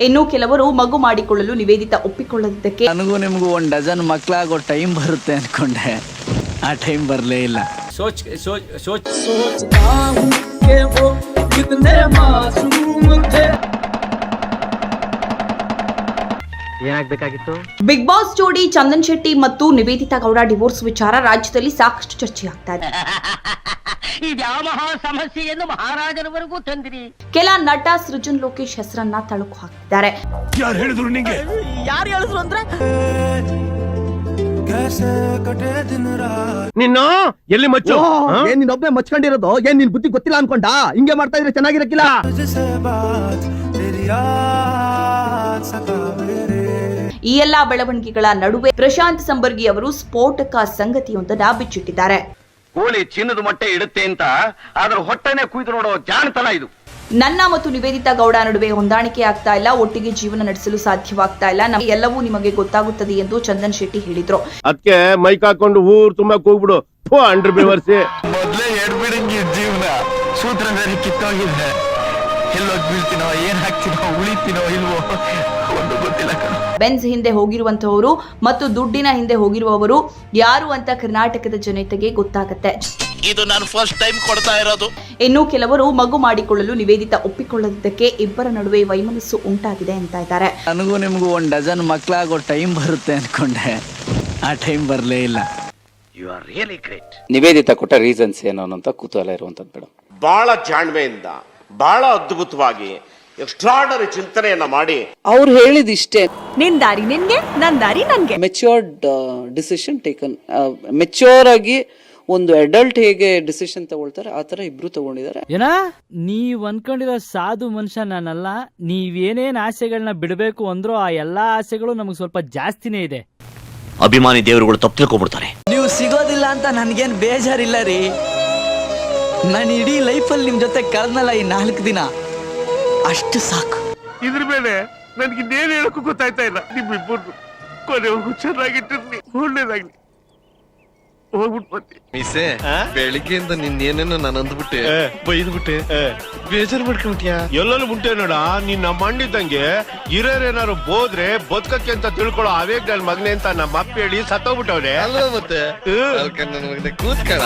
ಇನ್ನು ಕೆಲವರು ಮಗು ಮಾಡಿಕೊಳ್ಳಲು ನಿವೇದಿತಾ ಒಪ್ಪಿಕೊಳ್ಳದಿದ್ದಕ್ಕೆ ನನಗೂ ನಿಮಗೂ ಒಂದು ಡಜನ್ ಮಕ್ಕಳಾಗೋ ಟೈಮ್ ಬರುತ್ತೆ ಅನ್ಕೊಂಡೆ ಆ ಟೈಮ್ ಬರಲೇ ಇಲ್ಲ सोच सोच सोच ಏನಾಗ್ಬೇಕಾಗಿತ್ತು ಬಿಗ್ ಬಾಸ್ ಜೋಡಿ ಚಂದನ್ ಶೆಟ್ಟಿ ಮತ್ತು ನಿವೇದಿತಾ ಗೌಡ ಡಿವೋರ್ಸ್ ವಿಚಾರ ರಾಜ್ಯದಲ್ಲಿ ಸಾಕಷ್ಟು ಚರ್ಚೆಯಾಗ್ತಾ ಇದೆ ಇದ್ಯಾವ ಮಹಾ ಸಮಸ್ಯೆಯನ್ನು ಮಹಾರಾಜರವರೆಗೂ ತಂದಿರಿ. ಕೆಲ ನಟ ಸೃಜನ್ ಲೋಕೇಶ್ ಹೆಸರನ್ನ ತಳುಕು ಹಾಕಿದ್ದಾರೆ. ನಿನ್ನ? ಎಲ್ಲಿ ಮಚ್ಚು? ಏನ್ ನೀನ್ ಒಬ್ಬನೇ ಮಚ್ಕೊಂಡಿರೋದು? ಏನ್ ನಿನ್ ಬುದ್ಧಿ ಗೊತ್ತಿಲ್ಲ ಅನ್ಕೊಂಡ? ಹಿಂಗೆ ಮಾಡ್ತಾ ಇದ್ರೆ ಚೆನ್ನಾಗಿರಕ್ಕಿಲ್ಲ? ಈ ಎಲ್ಲಾ ಬೆಳವಣಿಗೆಗಳ ನಡುವೆ ಪ್ರಶಾಂತ್ ಸಂಬರ್ಗಿ ಅವರು ಸ್ಫೋಟಕ ಸಂಗತಿಯೊಂದನ್ನ ಬಿಚ್ಚಿಟ್ಟಿದ್ದಾರೆ. ಕೋಳಿ ಚಿನ್ನದ ಮೊಟ್ಟೆ ಇಡುತ್ತೆ ಅಂತ ಅದ್ರ ಹೊಟ್ಟೆನೆ ಕುಯ್ದು ನೋಡೋ ಜಾಣತನ ಇದು. ನನ್ನ ಮತ್ತು ನಿವೇದಿತಾ ಗೌಡ ನಡುವೆ ಹೊಂದಾಣಿಕೆ ಆಗ್ತಾ ಇಲ್ಲ ಒಟ್ಟಿಗೆ ಜೀವನ ನಡೆಸಲು ಸಾಧ್ಯವಾಗ್ತಾ ಇಲ್ಲ. ನಮಗೆ ಎಲ್ಲವೂ ನಿಮಗೆ ಗೊತ್ತಾಗುತ್ತದೆ ಎಂದು ಚಂದನ್ ಶೆಟ್ಟಿ ಹೇಳಿದ್ರು. ಅದಕ್ಕೆ ಮೈಕ್ ಹಾಕೊಂಡು ಊರ್ ತುಂಬಾ ಕೂಗ್ಬಿಡು. ಅಂಡ್ರಿ ಬಿವರ್ಸಿ. ಮೊದ್ಲೇ ಎಡ್ಬಿಡಂಗಿ ಜೀವನ. ಸೂತ್ರ ಕಿತ್ತೋಗಿದೆ. ಎಲ್ಲೋಗಿ ಬೀಳ್ತೀನೋ ಏನ್ ಹಾಕ್ತೀನೋ ಉಳಿತೀನೋ ಇಲ್ವೋ ಒಂದು ಗೊತ್ತಿಲ್ಲ ಕಣ. ಬೆನ್ಸ್ ಹಿಂದೆ ಹೋಗಿರುವಂತಹವರು ಮತ್ತು ದುಡ್ಡಿನ ಹಿಂದೆ ಹೋಗಿರುವವರು ಯಾರು ಅಂತ ಕರ್ನಾಟಕದ ಜನತೆಗೆ ಗೊತ್ತಾಗುತ್ತೆ. ಇದು ನಾನು ಫಸ್ಟ್ ಟೈಮ್ ಕೊಡ್ತಾ ಇರೋದು. ಇನ್ನು ಕೆಲವರು ಮಗು ಮಾಡಿಕೊಳ್ಳಲು ನಿವೇದಿತ ಒಪ್ಪಿಕೊಳ್ಳದಿದ್ದಕ್ಕೆ ಇಬ್ಬರ ನಡುವೆ ವೈಮನಸ್ಸು ಉಂಟಾಗಿದೆ ಅಂತ ಇದ್ದಾರೆ. ನನಗೂ ನಿಮಗೂ ಒಂದು ಡಜನ್ ಮಕ್ಕಳಾಗೋ ಟೈಮ್ ಬರುತ್ತೆ ಅನ್ಕೊಂಡೆ. ಆ ಟೈಮ್ ಬರಲೇ ಇಲ್ಲ. You are really great Nivedita ಕೊಟ್ಟ ರೀಸನ್ಸ್ ಏನು ಅನ್ನೋಂಥ ಕುತೂಹಲ ಇರುವಂಥದ್ದು ಮೇಡಮ್. ಬಹಳ ಜಾಣ್ಮೆಯಿಂದ ಬಹಳ ಅದ್ಭುತವಾಗಿ ಎಕ್ಸ್ಟ್ರಾಡರಿ ಚಿಂತನೆಯನ್ನ ಮಾಡಿ. ಅವ್ರು ಹೇಳಿದಿಷ್ಟೇ. ನಿನ್ ದಾರಿ ನಿನ್ಗೆ ನನ್ ದಾರಿ ನನ್ಗೆ. ಮೆಚ್ಯೂರ್ಡ್ ಡಿಸಿಷನ್ ಟೇಕನ್ ಮೆಚ್ಯೂರ್ ಆಗಿ ಒಂದು ಅಡಲ್ಟ್ ಹೇಗೆ ಡಿಸಿಷನ್ ತಗೊಳ್ತಾರೆ ಆ ತರ ಇಬ್ರು ತಗೊಂಡಿದ್ದಾರೆ. ಏನ? ನೀವ್ ಅನ್ಕೊಂಡಿರೋ ಸಾಧು ಮನುಷ್ಯ ನಾನಲ್ಲ. ನೀವೇನೇನ್ ಆಸೆಗಳನ್ನ ಬಿಡಬೇಕು ಅಂದ್ರು ಆ ಎಲ್ಲಾ ಆಸೆಗಳು ನಮಗ್ ಸ್ವಲ್ಪ ಜಾಸ್ತಿನೇ ಇದೆ. ಅಭಿಮಾನಿ ದೇವರುಗಳು ತಪ್ಪು ತಿಳ್ಕೊಬಿಡ್ತಾರೆ ನೀವು ಸಿಗೋದಿಲ್ಲ ಅಂತ ನನ್ಗೇನ್ ಬೇಜಾರಿಲ್ಲ ರೀ? ನಾನು ಇಡೀ ಲೈಫಲ್ಲಿ ನಿಮ್ ಜೊತೆ ಕಳೆದ್ನಲ್ಲ ಈ ನಾಲ್ಕು ದಿನ. ಅಷ್ಟು ಸಾಕು. ಇದ್ರ ಮೇಲೆ ನನ್ಗೆ ಇನ್ನೇನು ಹೇಳಕ್ಕೂ ಗೊತ್ತಾಯ್ತಾ ಇಲ್ಲ. ನಿಮ್ಮಿಬ್ಬರು ಕೊನೆವರೆಗೂ ಚೆನ್ನಾಗಿಟ್ಟಿರ್ಲಿ. ಒಳ್ಳೇದಾಗ್ಲಿ. ಹೋಗ್ಬಿಟ್ಟು ಬರ್ತೀನಿ ಮಿಸೆ ಬೆಳಿಗ್ಗೆಯಿಂದ ನಿನ್ನೇನೇನೋ ನಾನು ಅಂದ್ಬಿಟ್ಟೆ. ಬೈದ್ಬಿಟ್ಟೆ. ಬೇಜಾರು ಮಾಡ್ಕೊಂಬಿಟ್ಯಾ ಎಲ್ಲರೂ ಮುಂಟೆ ನೋಡ ನಿನ್ನ ಮಂಡಿದಂಗೆ ಹಿರಿಯರೇನಾರು ಬೋದ್ರೆ ಬದುಕಕ್ಕೆ ಅಂತ ತಿಳ್ಕೊಳ್ಳೋ ಅವೇಗ್ ನನ್ ಮಗನೆ ಅಂತ ನಮ್ಮ ಅಪ್ಪ ಹೇಳಿ ಸತ್ತೋಗ್ಬಿಟ್ಟವ್ರೆ ಅಲ್ವಾ ಮತ್ತೆ? ಅದಕ್ಕೆ ನನ್ನ ಮಗನೇ ಕೂತ್ಕಣ